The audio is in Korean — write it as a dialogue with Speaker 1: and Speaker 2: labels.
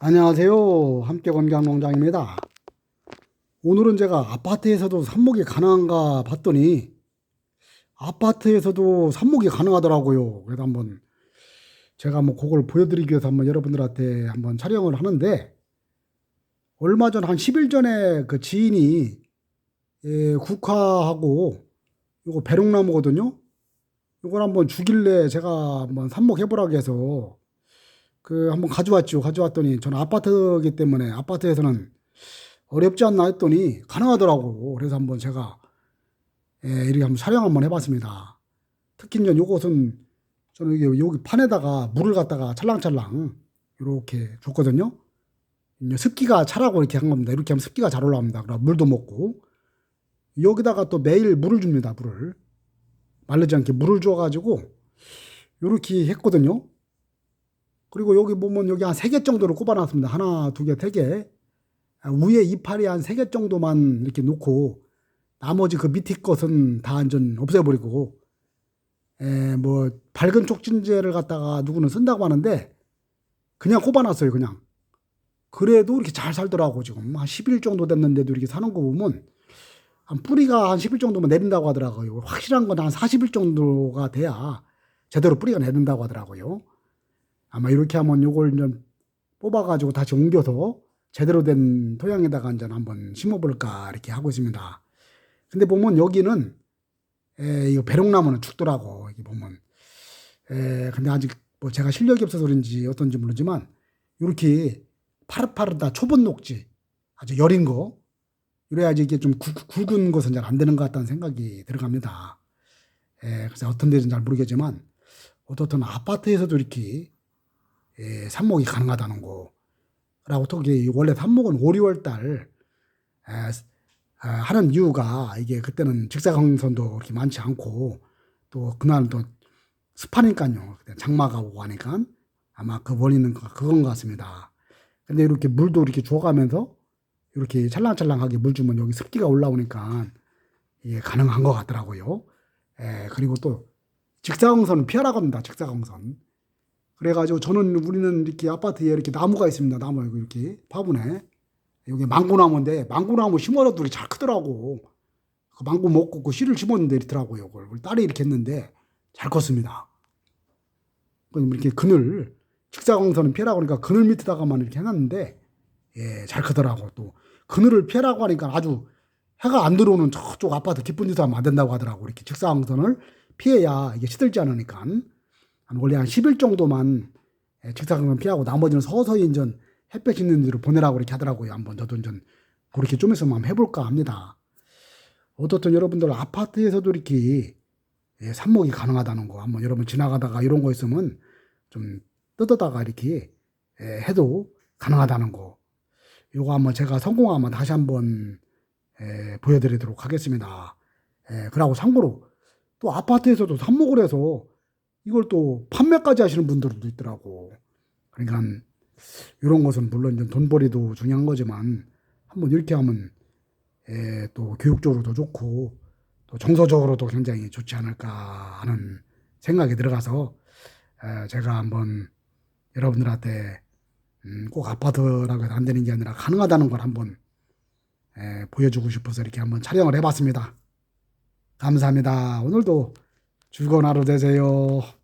Speaker 1: 안녕하세요. 함께 건강농장입니다. 오늘은 제가 아파트에서도 삽목이 가능한가 봤더니 아파트에서도 삽목이 가능하더라고요. 그래서 한번 제가 뭐 그걸 보여드리기 위해서 한번 여러분들한테 한번 촬영을 하는데 얼마 전 한 10일 전에 그 지인이 예, 국화하고 요거 배롱나무거든요. 요걸 한번 주길래 제가 한번 삽목해보라고 해서 그 한번 가져왔죠. 가져왔더니 저는 아파트이기 때문에 아파트에서는 어렵지 않나 했더니 가능하더라고. 그래서 한번 제가 예, 이렇게 한번 촬영 한번 해봤습니다. 특히 이제 요것은 저는 이게 여기 판에다가 물을 갖다가 찰랑찰랑 이렇게 줬거든요. 습기가 차라고 이렇게 한 겁니다. 이렇게 하면 습기가 잘 올라옵니다. 그럼 물도 먹고 여기다가 또 매일 물을 줍니다. 물을 마르지 않게 물을 줘가지고 이렇게 했거든요. 그리고 여기 보면 여기 한 세 개 정도를 꼽아놨습니다. 하나, 두 개, 세 개. 아, 위에 이파리 한 세 개 정도만 이렇게 놓고 나머지 그 밑에 것은 다 완전 없애버리고 에, 뭐 밝은 촉진제를 갖다가 누구는 쓴다고 하는데 그냥 꼽아놨어요. 그냥. 그래도 이렇게 잘 살더라고 지금 한 10일 정도 됐는데도 이렇게 사는 거 보면 한 뿌리가 한 10일 정도면 내린다고 하더라고요. 확실한 건 한 40일 정도가 돼야 제대로 뿌리가 내린다고 하더라고요. 아마 이렇게 하면 요걸 좀 뽑아가지고 다시 옮겨서 제대로 된 토양에다가 이제 한번 심어볼까 이렇게 하고 있습니다. 근데 보면 여기는 에, 이거 배롱나무는 죽더라고 여기 보면. 에, 근데 아직 뭐 제가 실력이 없어서 그런지 어떤지 모르지만 이렇게 파릇파릇다 초본 녹지 아주 여린 거 이래야지 이게 좀 굵, 굵은 것은 잘 안 되는 것 같다는 생각이 들어갑니다. 에, 그래서 어떤 데는 잘 모르겠지만 어떻든 아파트에서도 이렇게 예, 삽목이 가능하다는 거. 라고 또 이게 원래 삽목은 5, 6월 달 에, 아, 하는 이유가 이게 그때는 직사광선도 그렇게 많지 않고 또 그날 또 습하니까요. 장마가 오고 하니까 아마 그 원인은 그- 그건 것 같습니다. 근데 이렇게 물도 이렇게 줘가면서 이렇게 찰랑찰랑하게 물 주면 여기 습기가 올라오니까 이게 가능한 것 같더라고요. 에, 그리고 또 직사광선은 피하라고 합니다. 직사광선. 그래가지고 저는 우리는 이렇게 아파트에 이렇게 나무가 있습니다. 나무 이렇게 화분에 여기 망고나무인데 망고나무 이렇게 잘 크더라고. 그 망고 먹고 그 씨를 심었는데 이렇더라고요. 그걸 딸이 이렇게 했는데 잘 컸습니다. 이렇게 그늘 직사광선은 피하라고 하니까 그늘 밑에다가만 이렇게 해놨는데 예, 잘 크더라고. 또 그늘을 피하라고 하니까 아주 해가 안 들어오는 저쪽 아파트 깊은 데서 하면 안 된다고 하더라고. 이렇게 직사광선을 피해야 이게 시들지 않으니까. 한 원래 한 10일 정도만 예, 직사광선 피하고 나머지는 서서히 인전 햇볕 있는 데로 보내라고 이렇게 하더라고요. 한번 저도 인전 그렇게 좀 있으면 한번 해볼까 합니다. 어떻든 여러분들 아파트에서도 이렇게 예, 삽목이 가능하다는 거 한번 여러분 지나가다가 이런 거 있으면 좀 뜯어다가 이렇게 예, 해도 가능하다는 거. 요거 한번 제가 성공하면 다시 한번 예, 보여드리도록 하겠습니다. 예, 그러고 참고로 또 아파트에서도 삽목을 해서 이걸 또 판매까지 하시는 분들도 있더라고. 그러니까 이런 것은 물론 돈벌이도 중요한 거지만 한번 이렇게 하면 예, 또 교육적으로도 좋고 또 정서적으로도 굉장히 좋지 않을까 하는 생각이 들어가서 에, 제가 한번 여러분들한테 음, 꼭 아파트라고 해서 안 되는 게 아니라 가능하다는 걸 한번 에, 보여주고 싶어서 이렇게 한번 촬영을 해봤습니다. 감사합니다. 오늘도 즐거운 하루 되세요.